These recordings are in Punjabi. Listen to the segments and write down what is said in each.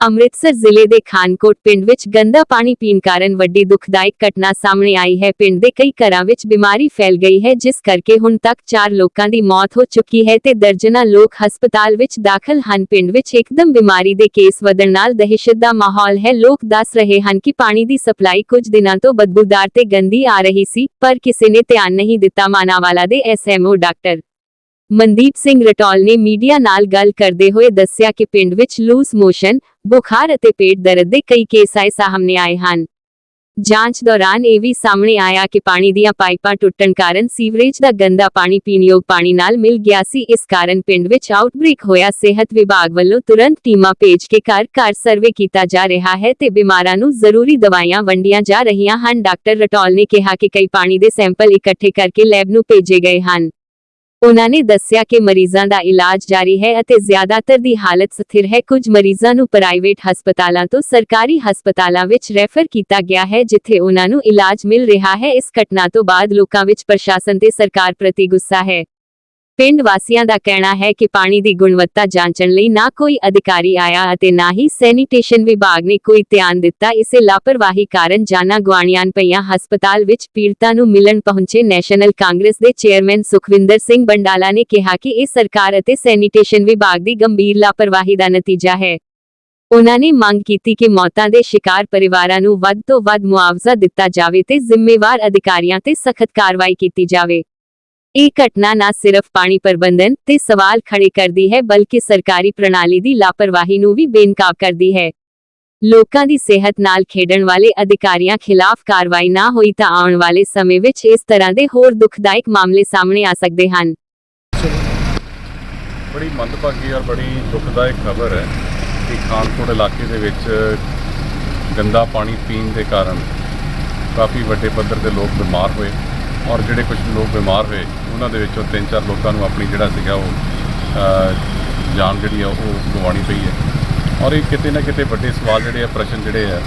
ਅੰਮ੍ਰਿਤਸਰ ਜ਼ਿਲ੍ਹੇ ਦੇ ਖਾਨਕੋਟ ਪਿੰਡ ਵਿੱਚ ਗੰਦਾ ਪਾਣੀ ਪੀਣ ਕਾਰਨ ਵੱਡੀ ਦੁਖਦਾਇਕ ਘਟਨਾ ਸਾਹਮਣੇ ਆਈ ਹੈ। ਪਿੰਡ ਦੇ ਕਈ ਘਰਾਂ ਵਿੱਚ ਬਿਮਾਰੀ ਫੈਲ ਗਈ ਹੈ, ਜਿਸ ਕਰਕੇ ਹੁਣ ਤੱਕ 4 ਲੋਕਾਂ ਦੀ ਮੌਤ ਹੋ ਚੁੱਕੀ ਹੈ ਤੇ ਦਰਜਨਾਂ ਲੋਕ ਹਸਪਤਾਲ ਵਿੱਚ ਦਾਖਲ ਹਨ। ਪਿੰਡ ਵਿੱਚ ਇੱਕਦਮ ਬਿਮਾਰੀ ਦੇ ਕੇਸ ਵਧਣ ਨਾਲ ਦਹਿਸ਼ਤ ਦਾ ਮਾਹੌਲ ਹੈ। ਲੋਕ ਦੱਸ ਰਹੇ ਹਨ ਕਿ ਪਾਣੀ ਦੀ ਸਪਲਾਈ ਕੁਝ ਦਿਨਾਂ ਤੋਂ ਬਦਬੂਦਾਰ ਤੇ ਗੰਦੀ ਆ ਰਹੀ ਸੀ, ਪਰ ਕਿਸੇ ਨੇ ਧਿਆਨ ਨਹੀਂ ਦਿੱਤਾ। ਮਾਨਾਵਾਲਾ ਦੇ ਐਸਐਮਓ ਡਾਕਟਰ ਮਨਦੀਪ ਸਿੰਘ ਰਟੌਲ ਨੇ ਮੀਡੀਆ ਨਾਲ ਗੱਲ ਕਰਦੇ ਹੋਏ ਦੱਸਿਆ ਕਿ ਪਿੰਡ ਵਿੱਚ ਲੂਸ ਮੋਸ਼ਨ ਬੁਖਾਰ ਅਤੇ ਪੇਟ ਦਰਦ ਦੇ ਕਈ ਕੇਸ ਆਏ ਸਾਹਮਣੇ ਆਏ ਹਨ। ਜਾਂਚ ਦੌਰਾਨ ਇਹ ਵੀ ਸਾਹਮਣੇ ਆਇਆ ਕਿ ਪਾਣੀ ਦੀਆਂ ਪਾਈਪਾਂ ਟੁੱਟਣ ਕਾਰਨ ਸੀਵਰੇਜ ਦਾ ਗੰਦਾ ਪਾਣੀ ਪੀਣਯੋਗ ਪਾਣੀ ਨਾਲ ਮਿਲ ਗਿਆ ਸੀ। ਇਸ ਕਾਰਨ ਪਿੰਡ ਵਿੱਚ ਆਊਟਬ੍ਰੇਕ ਹੋਇਆ। ਸਿਹਤ ਵਿਭਾਗ ਵੱਲੋਂ ਤੁਰੰਤ ਟੀਮਾਂ ਭੇਜ ਕੇ ਘਰ ਘਰ ਸਰਵੇ ਕੀਤਾ ਜਾ ਰਿਹਾ ਹੈ ਤੇ ਬਿਮਾਰਾਂ ਨੂੰ ਜ਼ਰੂਰੀ ਦਵਾਈਆਂ ਵੰਡੀਆਂ ਜਾ ਰਹੀਆਂ ਹਨ। ਡਾਕਟਰ ਰਟੌਲ ਨੇ ਕਿਹਾ ਕਿ ਕਈ ਪਾਣੀ ਦੇ ਸੈਂਪਲ ਇਕੱਠੇ ਕਰਕੇ ਲੈਬ ਨੂੰ ਭੇਜੇ ਗਏ ਹਨ। ਉਨ੍ਹਾਂ ਨੇ ਦੱਸਿਆ ਕਿ ਮਰੀਜ਼ਾਂ ਦਾ ਇਲਾਜ ਜਾਰੀ ਹੈ ਅਤੇ ਜ਼ਿਆਦਾਤਰ ਦੀ ਹਾਲਤ ਸਥਿਰ ਹੈ। ਕੁਝ ਮਰੀਜ਼ਾਂ ਨੂੰ ਪ੍ਰਾਈਵੇਟ ਹਸਪਤਾਲਾਂ ਤੋਂ ਸਰਕਾਰੀ ਹਸਪਤਾਲਾਂ ਵਿੱਚ ਰੈਫਰ ਕੀਤਾ ਗਿਆ ਹੈ, ਜਿੱਥੇ ਉਨ੍ਹਾਂ ਨੂੰ ਇਲਾਜ ਮਿਲ ਰਿਹਾ ਹੈ। ਇਸ ਘਟਨਾ ਤੋਂ ਬਾਅਦ ਲੋਕਾਂ ਵਿੱਚ ਪ੍ਰਸ਼ਾਸਨ ਤੇ ਸਰਕਾਰ ਪ੍ਰਤੀ ਗੁੱਸਾ ਹੈ। ਪਿੰਡ ਵਾਸੀਆਂ ਦਾ ਕਹਿਣਾ ਹੈ ਕਿ ਪਾਣੀ ਦੀ ਗੁਣਵੱਤਾ ਜਾਂਚਣ ਲਈ ਨਾ ਕੋਈ ਅਧਿਕਾਰੀ ਆਇਆ ਅਤੇ ਨਾ ਹੀ ਸੈਨੀਟੇਸ਼ਨ ਵਿਭਾਗ ਨੇ ਕੋਈ ਧਿਆਨ ਦਿੱਤਾ। ਇਸੇ ਲਾਪਰਵਾਹੀ ਕਾਰਨ ਜਾਨਾਂ ਗਵਾਣੀਆਂ ਪਈਆਂ ਹਸਪਤਾਲ ਵਿੱਚ ਪੀੜਤਾਂ ਨੂੰ ਮਿਲਣ ਪਹੁੰਚੇ ਨੈਸ਼ਨਲ ਕਾਂਗਰਸ ਦੇ ਚੇਅਰਮੈਨ ਸੁਖਵਿੰਦਰ ਸਿੰਘ ਬੰਡਾਲਾ ਨੇ ਕਿਹਾ ਕਿ ਇਹ ਸਰਕਾਰ ਅਤੇ ਸੈਨੀਟੇਸ਼ਨ ਵਿਭਾਗ ਦੀ ਗੰਭੀਰ ਲਾਪਰਵਾਹੀ ਦਾ ਨਤੀਜਾ ਹੈ। ਉਹਨਾਂ ਨੇ ਮੰਗ ਕੀਤੀ ਕਿ ਮੌਤਾਂ ਦੇ ਸ਼ਿਕਾਰ ਪਰਿਵਾਰਾਂ ਨੂੰ ਵੱਧ ਤੋਂ ਵੱਧ ਮੁਆਵਜ਼ਾ ਦਿੱਤਾ ਜਾਵੇ ਤੇ ਜ਼ਿੰਮੇਵਾਰ ਅਧਿਕਾਰੀਆਂ ਤੇ ਸਖਤ ਕਾਰਵਾਈ ਕੀਤੀ ਜਾਵੇ। ਇਹ ਘਟਨਾ ਨਾ ਸਿਰਫ ਪਾਣੀ ਪ੍ਰਬੰਧਨ ਤੇ ਸਵਾਲ ਖੜੇ ਕਰਦੀ ਹੈ, ਬਲਕਿ ਸਰਕਾਰੀ ਪ੍ਰਣਾਲੀ ਦੀ ਲਾਪਰਵਾਹੀ ਨੂੰ ਵੀ ਬੇਨਕਾਬ ਕਰਦੀ ਹੈ। ਲੋਕਾਂ ਦੀ ਸਿਹਤ ਨਾਲ ਖੇਡਣ ਵਾਲੇ ਅਧਿਕਾਰੀਆਂ ਖਿਲਾਫ ਕਾਰਵਾਈ ਨਾ ਹੋਈ ਤਾਂ ਆਉਣ ਵਾਲੇ ਸਮੇਂ ਵਿੱਚ ਇਸ ਤਰ੍ਹਾਂ ਦੇ ਹੋਰ ਦੁਖਦਾਇਕ ਮਾਮਲੇ ਸਾਹਮਣੇ ਆ ਸਕਦੇ ਹਨ। ਬੜੀ ਮੰਦਭਾਗੀ ਔਰ ਬੜੀ ਦੁਖਦਾਇਕ ਖਬਰ ਹੈ ਕਿ ਖਾਨਪੁਰ ਇਲਾਕੇ ਦੇ ਵਿੱਚ ਗੰਦਾ ਪਾਣੀ ਪੀਣ ਦੇ ਕਾਰਨ ਕਾਫੀ ਵੱਡੇ ਪੱਧਰ ਤੇ ਲੋਕ ਬਿਮਾਰ ਹੋਏ ਔਰ ਜਿਹੜੇ ਕੁਝ ਲੋਕ ਬਿਮਾਰ ਹੋਏ ਉਹਨਾਂ ਦੇ ਵਿੱਚੋਂ ਤਿੰਨ ਚਾਰ ਲੋਕਾਂ ਨੂੰ ਆਪਣੀ ਜਿਹੜਾ ਸੀਗਾ ਉਹ ਜਾਨ ਜਿਹੜੀ ਆ ਉਹ ਗਵਾਉਣੀ ਪਈ ਹੈ। ਔਰ ਇਹ ਕਿਤੇ ਨਾ ਕਿਤੇ ਵੱਡੇ ਸਵਾਲ ਜਿਹੜੇ ਆ, ਪ੍ਰਸ਼ਨ ਜਿਹੜੇ ਆ,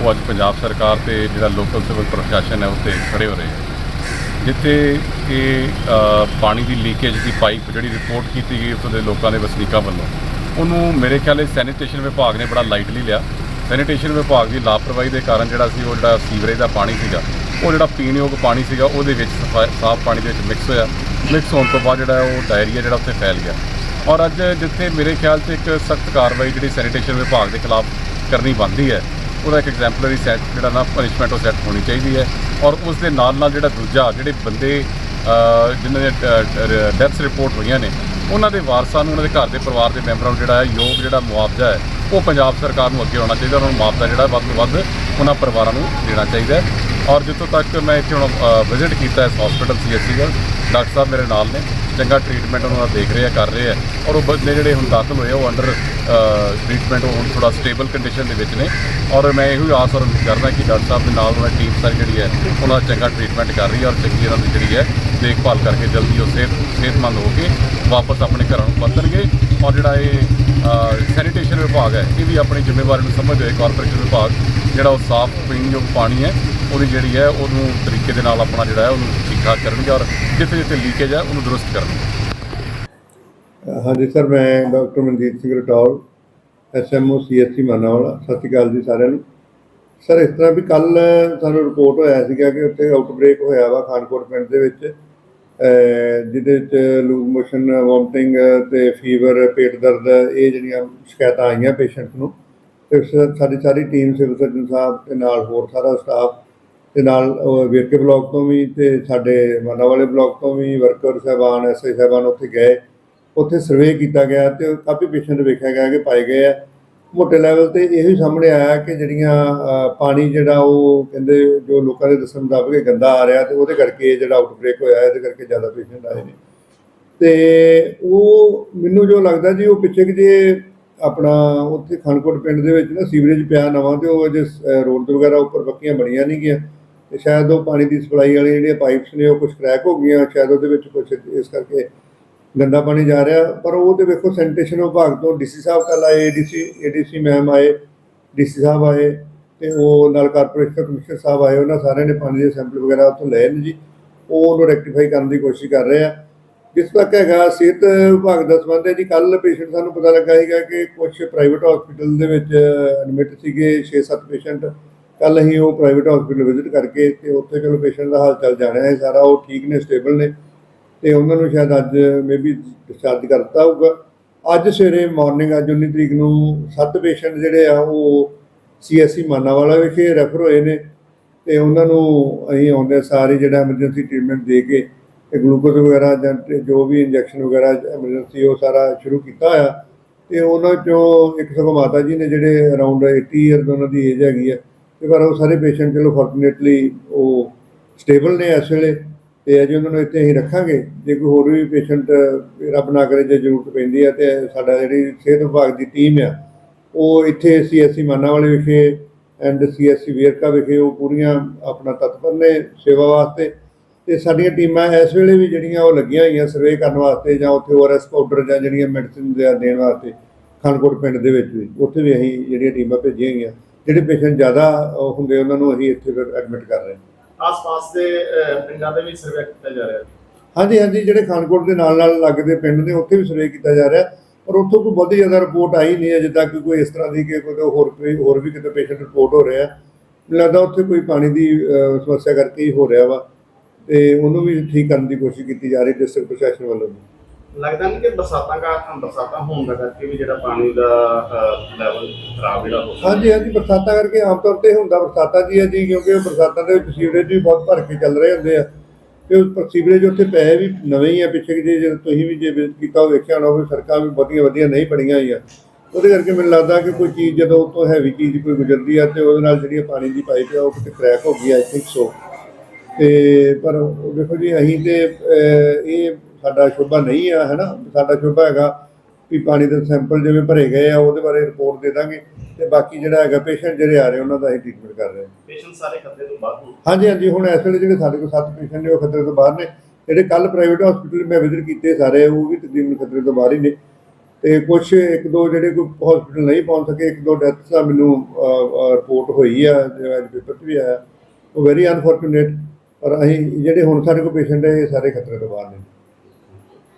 ਉਹ ਅੱਜ ਪੰਜਾਬ ਸਰਕਾਰ ਤੇ ਜਿਹੜਾ ਲੋਕਲ ਸਿਵਲ ਪ੍ਰਸ਼ਾਸਨ ਹੈ, ਉੱਤੇ ਖੜੇ ਹੋ ਰਹੇ ਆ। ਜਿੱਥੇ ਇਹ ਪਾਣੀ ਦੀ ਲੀਕੇਜ ਦੀ ਪਾਈਪ ਜਿਹੜੀ ਰਿਪੋਰਟ ਕੀਤੀ ਗਈ, ਉੱਥੋਂ ਦੇ ਲੋਕਾਂ ਦੇ ਵਸਨੀਕਾਂ ਵੱਲੋਂ। ਉਹਨੂੰ ਮੇਰੇ ਖਿਆਲ ਇਹ ਸੈਨੀਟੇਸ਼ਨ ਵਿਭਾਗ ਨੇ ਬੜਾ ਲਾਈਟਲੀ ਲਿਆ। ਸੈਨੀਟੇਸ਼ਨ ਵਿਭਾਗ ਦੀ ਲਾਪਰਵਾਹੀ ਦੇ ਕਾਰਨ ਜਿਹੜਾ ਸੀ, ਉਹ ਜਿਹੜਾ ਸੀਵਰੇਜ ਦਾ ਪਾਣੀ ਸੀਗਾ ਉਹ ਜਿਹੜਾ ਪੀਣਯੋਗ ਪਾਣੀ ਸੀਗਾ, ਉਹਦੇ ਵਿੱਚ ਸਫਾ- ਸਾਫ਼ ਪਾਣੀ ਦੇ ਵਿੱਚ ਮਿਕਸ ਹੋਇਆ। ਮਿਕਸ ਹੋਣ ਤੋਂ ਬਾਅਦ ਜਿਹੜਾ ਉਹ ਡਾਇਰੀਆ ਜਿਹੜਾ ਉੱਥੇ ਫੈਲ ਗਿਆ। ਔਰ ਅੱਜ ਜਿੱਥੇ ਮੇਰੇ ਖਿਆਲ 'ਚ ਇੱਕ ਸਖਤ ਕਾਰਵਾਈ ਜਿਹੜੀ ਸੈਨੀਟੇਸ਼ਨ ਵਿਭਾਗ ਦੇ ਖਿਲਾਫ ਕਰਨੀ ਬਣਦੀ ਹੈ, ਉਹਦਾ ਇੱਕ ਐਗਜ਼ੈਂਪਲਰੀ ਸੈਟ ਜਿਹੜਾ ਨਾ ਪਨਿਸ਼ਮੈਂਟ ਉਹ ਸੈੱਟ ਹੋਣੀ ਚਾਹੀਦੀ ਹੈ। ਔਰ ਉਸ ਦੇ ਨਾਲ ਨਾਲ ਜਿਹੜਾ ਦੂਜਾ, ਜਿਹੜੇ ਬੰਦੇ ਜਿਨ੍ਹਾਂ ਦੇ ਡੈਥਸ ਰਿਪੋਰਟ ਹੋਈਆਂ ਨੇ, ਉਹਨਾਂ ਦੇ ਵਾਰਸਾਂ ਨੂੰ, ਉਹਨਾਂ ਦੇ ਘਰ ਦੇ ਪਰਿਵਾਰ ਦੇ ਮੈਂਬਰਾਂ ਨੂੰ ਜਿਹੜਾ ਹੈ, ਯੋਗ ਜਿਹੜਾ ਮੁਆਵਜ਼ਾ ਹੈ, ਉਹ ਪੰਜਾਬ ਸਰਕਾਰ ਨੂੰ ਅੱਗੇ ਆਉਣਾ ਚਾਹੀਦਾ। ਉਹਨਾਂ ਨੂੰ ਮੁਆਵਜ਼ਾ ਜਿਹੜਾ ਵੱਧ ਤੋਂ ਵੱਧ ਉਹਨਾਂ ਪਰਿਵਾਰਾਂ ਨੂੰ ਦੇਣਾ ਚਾਹੀਦਾ ਔਰ ਜਿੱਥੋਂ ਤੱਕ ਮੈਂ ਇੱਥੇ ਹੁਣ ਵਿਜ਼ਿਟ ਕੀਤਾ ਇਸ ਹਸਪੀਟਲ ਸੀਐਸਸੀ ਦਾ ਡਾਕਟਰ ਸਾਹਿਬ ਮੇਰੇ ਨਾਲ ਨੇ, ਚੰਗਾ ਟ੍ਰੀਟਮੈਂਟ ਉਹਨਾਂ ਦਾ ਦੇਖ ਰਹੇ ਆ, ਕਰ ਰਹੇ ਆ, ਔਰ ਉਹ ਬੰਦੇ ਜਿਹੜੇ ਹੁਣ ਦਾਖਲ ਹੋਏ ਉਹ ਅੰਡਰ ਟ੍ਰੀਟਮੈਂਟ ਉਹ ਹੁਣ ਥੋੜਾ ਸਟੇਬਲ ਕੰਡੀਸ਼ਨ ਦੇ ਵਿੱਚ ਨੇ, ਔਰ ਮੈਂ ਇਹੋ ਹੀ ਆਸ ਔਰ ਕਰਦਾ ਕਿ ਡਾਕਟਰ ਸਾਹਿਬ ਦੇ ਨਾਲ ਉਹਨਾਂ ਦੀ ਟੀਮ ਸਾਰੀ ਜਿਹੜੀ ਹੈ, ਉਹਨਾਂ ਦਾ ਚੰਗਾ ਟ੍ਰੀਟਮੈਂਟ ਕਰ ਰਹੀ ਹੈ ਔਰ ਚੰਗੀ ਇਹਨਾਂ ਦੀ ਜਿਹੜੀ ਹੈ, ਦੇਖਭਾਲ ਕਰਕੇ ਜਲਦੀ ਉਹ ਸਿਹਤ, ਸਿਹਤਮੰਦ ਹੋ ਕੇ ਵਾਪਸ ਆਪਣੇ ਘਰਾਂ ਨੂੰ ਪਰਤਣਗੇ, ਔਰ ਜਿਹੜਾ ਇਹ ਸੈਨੀਟੇਸ਼ਨ ਵਿਭਾਗ ਹੈ, ਇਹ ਵੀ ਆਪਣੀ ਜ਼ਿੰਮੇਵਾਰੀ ਨੂੰ ਸਮਝਦੇ ਹੋਏ ਕਾਰਪੋਰੇਸ਼ਨ ਵਿਭਾਗ ਜਿਹੜਾ ਉਹ ਸਾਫ਼ ਪੀਣਯੋਗ ਪਾਣੀ ਹੈ ਉਹਦੀ ਜਿਹੜੀ ਹੈ, ਉਹਨੂੰ ਤਰੀਕੇ ਦੇ ਨਾਲ ਆਪਣਾ ਜਿਹੜਾ ਹੈ, ਉਹਨੂੰ ਠੀਕ ਠਾਕ ਕਰਨਗੇ ਔਰ ਜਿੱਥੇ ਜਿੱਥੇ ਲੀਕੇਜ ਹੈ, ਉਹਨੂੰ ਦਰੁਸਤ ਕਰਨਗੇ। ਹਾਂਜੀ ਸਰ, ਮੈਂ doctor Manjit Singh Ratol SMO CSC Manawala, ਸਤਿ ਸ਼੍ਰੀ ਅਕਾਲ ਜੀ ਸਾਰਿਆਂ ਨੂੰ। ਸਰ, ਇਸ ਤਰ੍ਹਾਂ ਵੀ ਕੱਲ ਸਾਨੂੰ ਰਿਪੋਰਟ ਹੋਇਆ ਸੀਗਾ ਕਿ ਉੱਥੇ ਆਊਟਬ੍ਰੇਕ ਹੋਇਆ ਵਾ ਖਾਨਕੋਟ ਪਿੰਡ ਦੇ ਵਿੱਚ ਜਿਹਦੇ ਵਿੱਚ ਲੂਜ਼ ਮੋਸ਼ਨ ਵੋਮਟਿੰਗ ਤੇ ਫੀਵਰ ਪੇਟ ਦਰਦ, ਇਹ ਜਿਹੜੀਆਂ ਸ਼ਿਕਾਇਤਾਂ ਆਈਆਂ ਪੇਸ਼ੈਂਟ ਨੂੰ, ਤੇ ਸਾਡੀ ਸਾਰੀ ਟੀਮ ਸਿਵਲ ਸਰਜਨ ਸਾਹਿਬ ਤੇ ਨਾਲ ਹੋਰ ਸਾਰਾ ਸਟਾਫ ਤੇ ਨਾਲ ਉਹ ਵੇਰਕੇ ਬਲਾਕ ਤੋਂ ਵੀ ਤੇ ਸਾਡੇ ਮਾਨਾਵਾਲੇ ਬਲਾਕ ਤੋਂ ਵੀ ਵਰਕਰ ਸਾਹਿਬਾਨ, ਐਸਆਈ ਸਾਹਿਬਾਨ ਉੱਥੇ ਗਏ। ਉੱਥੇ ਸਰਵੇ ਕੀਤਾ ਗਿਆ ਤੇ ਕਾਫੀ ਪੇਸ਼ੈਂਟ ਵੇਖਿਆ ਗਿਆ ਕਿ ਪਾਏ ਗਏ ਆ। ਮੋਟੇ ਲੈਵਲ ਤੇ ਇਹੋ ਹੀ ਸਾਹਮਣੇ ਆਇਆ ਕਿ ਜਿਹੜੀਆਂ ਪਾਣੀ ਜਿਹੜਾ ਉਹ ਕਹਿੰਦੇ ਜੋ ਲੋਕਾਂ ਦੇ ਦੱਸਣ ਮੁਤਾਬਕ ਗੰਦਾ ਆ ਰਿਹਾ ਤੇ ਉਹਦੇ ਕਰਕੇ ਇਹ ਜਿਹੜਾ ਆਊਟਬ੍ਰੇਕ ਹੋਇਆ, ਇਹਦੇ ਕਰਕੇ ਜ਼ਿਆਦਾ ਪੇਸ਼ੈਂਟ ਆਏ ਨੇ। ਤੇ ਉਹ ਮੈਨੂੰ ਜੋ ਲੱਗਦਾ ਜੀ, ਉਹ ਪਿੱਛੇ ਕਿ ਜੇ ਆਪਣਾ ਉੱਥੇ ਖਾਨਕੋਟ ਪਿੰਡ ਦੇ ਵਿੱਚ ਨਾ ਸੀਵਰੇਜ ਪਿਆ ਨਵਾਂ ਤੇ ਉਹ ਅਜੇ ਰੋਡ ਵਗੈਰਾ ਉੱਪਰ ਪੱਕੀਆਂ ਬਣੀਆਂ ਨਹੀਂ ਗਈਆਂ ਤੇ ਸ਼ਾਇਦ ਉਹ ਪਾਣੀ ਦੀ ਸਪਲਾਈ ਵਾਲੀ ਜਿਹੜੀਆਂ ਪਾਈਪਸ ਨੇ ਉਹ ਕੁਝ ਕ੍ਰੈਕ ਹੋ ਗਈਆਂ, ਸ਼ਾਇਦ ਉਹਦੇ ਵਿੱਚ ਕੁਝ ਇਸ ਕਰਕੇ ਗੰਦਾ ਪਾਣੀ ਜਾ ਰਿਹਾ, ਪਰ ਉਹ ਤੇ ਵੇਖੋ ਸੈਨੀਟੇਸ਼ਨ ਵਿਭਾਗ ਤੋਂ ਡੀਸੀ ਸਾਹਿਬ ਕੱਲ ਆਏ ਏਡੀਸੀ ਏਡੀਸੀ ਮੈਮ ਆਏ ਡੀਸੀ ਸਾਹਿਬ ਆਏ ਤੇ ਉਹ ਨਾਲ ਕਾਰਪੋਰੇਸ਼ਨ ਕਮਿਸ਼ਨਰ ਸਾਹਿਬ ਆਏ, ਉਹਨਾਂ ਸਾਰਿਆਂ ਨੇ ਪਾਣੀ ਦੇ ਸੈਂਪਲ ਵਗੈਰਾ ਉੱਥੋਂ ਲਏ ਨੇ ਜੀ। ਉਹ ਉਹਨੂੰ ਰੈਕਟੀਫਾਈ ਕਰਨ ਦੀ ਕੋਸ਼ਿਸ਼ ਕਰ ਰਹੇ ਆ। ਜਿਸ ਤੱਕ ਹੈਗਾ, ਸਿਹਤ ਵਿਭਾਗ ਦਾ ਸੰਬੰਧ ਹੈ ਜੀ ਕੱਲ ਪੇਸ਼ੈਂਟ ਸਾਨੂੰ ਪਤਾ ਲੱਗਾ ਸੀਗਾ ਕਿ ਕੁਝ ਪ੍ਰਾਈਵੇਟ ਹਸਪੀਟਲ ਦੇ ਵਿੱਚ ਐਡਮਿਟ ਸੀਗੇ 6-7 ਪੇਸ਼ੈਂਟ ਕੱਲ ਅਸੀਂ ਉਹ ਪ੍ਰਾਈਵੇਟ ਹਸਪੀਟਲ ਵਿਜ਼ਿਟ ਕਰਕੇ ਤੇ ਉੱਥੇ ਚਲੋ ਪੇਸ਼ੈਂਟ ਦਾ ਹਾਲ ਚਾਲ ਜਾਣਿਆ ਹੈ, ਸਾਰਾ ਉਹ ਠੀਕ ਨੇ ਸਟੇਬਲ ਨੇ ਤੇ ਉਹਨਾਂ ਨੂੰ ਸ਼ਾਇਦ ਅੱਜ ਮੇਬੀ ਡਿਸਚਾਰਜ ਕਰਤਾ ਹੋਊਗਾ। ਅੱਜ ਸਵੇਰੇ ਮਾਰਨਿੰਗ ਅੱਜ 19 ਤਰੀਕ ਨੂੰ ਸੱਤ ਪੇਸ਼ੈਂਟ ਜਿਹੜੇ ਆ, ਉਹ ਸੀਐਸਸੀ ਮਾਨਾਵਾਲਾ ਵਿਖੇ ਰੈਫਰ ਹੋਏ ਨੇ ਤੇ ਉਹਨਾਂ ਨੂੰ ਅਸੀਂ ਆਉਂਦੇ ਸਾਰੇ ਜਿਹੜਾ ਐਮਰਜੈਂਸੀ ਟ੍ਰੀਟਮੈਂਟ ਦੇ ਕੇ ਤੇ ਗਲੂਕੋਜ਼ ਵਗੈਰਾ ਜਾਂ ਜੋ ਵੀ ਇੰਜੈਕਸ਼ਨ ਵਗੈਰਾ ਐਮਰਜੈਂਸੀ ਉਹ ਸਾਰਾ ਸ਼ੁਰੂ ਕੀਤਾ ਹੋਇਆ। ਤੇ ਉਹਨਾਂ ਚੋਂ ਇੱਕ ਸਗੋਂ ਮਾਤਾ ਜੀ ਨੇ ਜਿਹੜੇ ਅਰਾਊਂਡ 80 ਇਅਰਸ ਉਹਨਾਂ ਦੀ ਏਜ ਹੈਗੀ ਆ ਤੇ ਪਰ ਉਹ ਸਾਰੇ ਪੇਸ਼ੈਂਟ ਚਲੋ ਫੋਰਚੂਨੇਟਲੀ ਉਹ ਸਟੇਬਲ ਨੇ ਇਸ ਵੇਲੇ ਤੇ ਅਜੇ ਉਹਨਾਂ ਨੂੰ ਇੱਥੇ ਅਸੀਂ ਰੱਖਾਂਗੇ। ਜੇ ਕੋਈ ਹੋਰ ਵੀ ਪੇਸ਼ੈਂਟ ਰੱਬ ਨਾ ਕਰੇ ਜੇ ਜ਼ਰੂਰਤ ਪੈਂਦੀ ਆ ਤੇ ਸਾਡਾ ਜਿਹੜੀ ਸਿਹਤ ਵਿਭਾਗ ਦੀ ਟੀਮ ਆ, ਉਹ ਇੱਥੇ ਸੀਐਸਸੀ ਮਾਨਾ ਵਾਲੇ ਵਿਖੇ ਐਂਡ ਸੀਐਸਸੀ ਵੇਰਕਾ ਵਿਖੇ ਉਹ ਪੂਰੀਆਂ ਆਪਣਾ ਤਤਪਰ ਨੇ ਸੇਵਾ ਵਾਸਤੇ। ਤੇ ਸਾਡੀਆਂ ਟੀਮਾਂ ਇਸ ਵੇਲੇ ਵੀ ਜਿਹੜੀਆਂ ਉਹ ਲੱਗੀਆਂ ਹੋਈਆਂ ਸਰਵੇ ਕਰਨ ਵਾਸਤੇ ਜਾਂ ਉੱਥੇ ਓਆਰਐਸ ਪਾਊਡਰ ਜਾਂ ਜਿਹੜੀਆਂ ਮੈਡੀਸਿਨ ਦੇਣ ਵਾਸਤੇ ਖਾਨਕੋਟ ਪਿੰਡ ਦੇ ਵਿੱਚ ਵੀ, ਉੱਥੇ ਵੀ ਅਸੀਂ ਜਿਹੜੀਆਂ ਟੀਮਾਂ ਭੇਜੀਆਂ ਹੋਈਆਂ। ਜਿਹੜੇ ਪੇਸ਼ੈਂਟ ਜ਼ਿਆਦਾ ਹੁੰਦੇ ਉਹਨਾਂ ਨੂੰ ਅਸੀਂ ਇੱਥੇ ਫਿਰ ਐਡਮਿਟ ਕਰ ਰਹੇ ਹਾਂ। ਆਸ-ਪਾਸ ਦੇ ਪਿੰਡਾਂ ਦੇ ਵੀ ਸਰਵੇ ਕੀਤਾ ਜਾ ਰਿਹਾ ਹੈ? ਹਾਂਜੀ ਹਾਂਜੀ ਜਿਹੜੇ ਖਾਨਕੋਟ ਦੇ ਨਾਲ ਨਾਲ ਲੱਗਦੇ ਪਿੰਡ ਨੇ ਉੱਥੇ ਵੀ ਸਰਵੇ ਕੀਤਾ ਜਾ ਰਿਹਾ ਪਰ ਉੱਥੋਂ ਕੋਈ ਬਹੁਤ ਜ਼ਿਆਦਾ ਰਿਪੋਰਟ ਆਈ ਨਹੀਂ ਅਜੇ ਤੱਕ ਕੋਈ ਇਸ ਤਰ੍ਹਾਂ ਦੀ ਕਿ ਕੋਈ ਹੋਰ ਕੋਈ ਹੋਰ ਵੀ ਕਿਤੇ ਪੇਸ਼ੈਂਟ ਰਿਪੋਰਟ ਹੋ ਰਿਹਾ ਲੱਗਦਾ ਉੱਥੇ ਕੋਈ ਪਾਣੀ ਦੀ ਸਮੱਸਿਆ ਕਰਕੇ ਹੀ ਹੋ ਰਿਹਾ ਵਾ। ਤੇ ਉਹਨੂੰ ਵੀ ਠੀਕ ਕਰਨ ਦੀ ਕੋਸ਼ਿਸ਼ ਕੀਤੀ ਜਾ ਰਹੀ ਡਿਸਟ੍ਰਿਕਟ ਪ੍ਰਸ਼ਾਸਨ ਵੱਲੋਂ ਲੱਗਦਾ ਨਹੀਂ ਕਿ ਬਰਸਾਤਾਂ ਦਾ ਬਰਸਾਤਾਂ ਹੋਣ ਦਾ ਕਰਕੇ ਵੀ ਜਿਹੜਾ ਪਾਣੀ ਦਾ ਹਾਂਜੀ ਹਾਂਜੀ, ਬਰਸਾਤਾਂ ਕਰਕੇ ਆਮ ਤੌਰ ਤੇ ਹੁੰਦਾ ਬਰਸਾਤਾਂ ਜੀ ਹੈ ਜੀ, ਕਿਉਂਕਿ ਉਹ ਬਰਸਾਤਾਂ ਦੇ ਵਿੱਚ ਸੀਵਰੇਜ ਵੀ ਬਹੁਤ ਭਰ ਕੇ ਚੱਲ ਰਹੇ ਹੁੰਦੇ ਆ। ਤੇ ਉਹ ਸੀਵਰੇਜ ਉੱਥੇ ਪਏ ਵੀ ਨਵੇਂ ਹੀ ਆ, ਪਿੱਛੇ ਜੇ ਜੇ ਤੁਸੀਂ ਵੀ ਜੇ ਵਿਜਿਟ ਕੀਤਾ ਉਹ ਵੇਖਿਆ ਹੋਣਾ ਵੀ ਸੜਕਾਂ ਵੀ ਵਧੀਆ ਵਧੀਆ ਨਹੀਂ ਬਣੀਆਂ ਹੋਈਆਂ। ਉਹਦੇ ਕਰਕੇ ਮੈਨੂੰ ਲੱਗਦਾ ਕਿ ਕੋਈ ਚੀਜ਼ ਜਦੋਂ ਉਹ ਤੋਂ ਹੈਵੀ ਚੀਜ਼ ਕੋਈ ਗੁਜ਼ਰਦੀ ਆ ਤੇ ਉਹਦੇ ਨਾਲ ਜਿਹੜੀ ਪਾਣੀ ਦੀ ਪਾਈਪ ਆ, ਉਹ ਕਿਤੇ ਕ੍ਰੈਕ ਹੋ ਗਈ ਆਈ ਥਿੰਕ ਸੋ ਤੇ ਪਰ ਦੇਖੋ ਜੀ, ਅਸੀਂ ਤੇ ਇਹ ਸਾਡਾ ਸ਼ੋਭਾ ਨਹੀਂ ਆ, ਹੈਨਾ? ਸਾਡਾ ਸ਼ੋਭਾ ਹੈਗਾ ਵੀ ਪਾਣੀ ਦੇ ਸੈਂਪਲ ਜਿਵੇਂ ਭਰੇ ਗਏ ਆ, ਉਹਦੇ ਬਾਰੇ ਰਿਪੋਰਟ ਦੇ ਦਾਂਗੇ। ਤੇ ਬਾਕੀ ਜਿਹੜਾ ਹੈਗਾ ਪੇਸ਼ੈਂਟ ਜਿਹੜੇ ਆ ਰਹੇ ਉਹਨਾਂ ਦਾ ਅਸੀਂ ਟ੍ਰੀਟਮੈਂਟ ਕਰ ਰਹੇ ਹਾਂ ਪੇਸ਼ੈਂਟ ਸਾਰੇ ਖਤਰੇ ਤੋਂ ਬਾਹਰ ਹੋਣ ਹਾਂਜੀ ਹਾਂਜੀ ਹੁਣ ਇਸ ਵੇਲੇ ਜਿਹੜੇ ਸਾਡੇ ਕੋਲ ਸੱਤ ਪੇਸ਼ੈਂਟ ਨੇ ਉਹ ਖਤਰੇ ਤੋਂ ਬਾਹਰ ਨੇ। ਜਿਹੜੇ ਕੱਲ ਪ੍ਰਾਈਵੇਟ ਹਸਪੀਟਲ ਮੈਂ ਵਿਜ਼ਿਟ ਕੀਤੇ ਸਾਰੇ ਉਹ ਵੀ ਤਕਰੀਬਨ ਖਤਰੇ ਤੋਂ ਬਾਹਰ ਹੀ ਨੇ। ਤੇ ਕੁਝ ਇੱਕ ਦੋ ਜਿਹੜੇ ਕੋਈ ਹਸਪੀਟਲ ਨਹੀਂ ਪਹੁੰਚ ਸਕੇ ਇੱਕ ਦੋ ਡੈਥਸ ਦਾ ਮੈਨੂੰ ਰਿਪੋਰਟ ਹੋਈ ਆ ਜਿਹੜਾ ਪੇਪਰ 'ਚ ਵੀ ਆਇਆ। ਉਹ ਵੈਰੀ ਅਨਫੋਰਚੂਨੇਟ ਪਰ ਅਸੀਂ ਜਿਹੜੇ ਹੁਣ ਸਾਡੇ ਕੋਲ ਪੇਸ਼ੈਂਟ ਹੈ ਇਹ ਸਾਰੇ ਖਤਰੇ ਤੋਂ ਬਾਹਰ ਨੇ।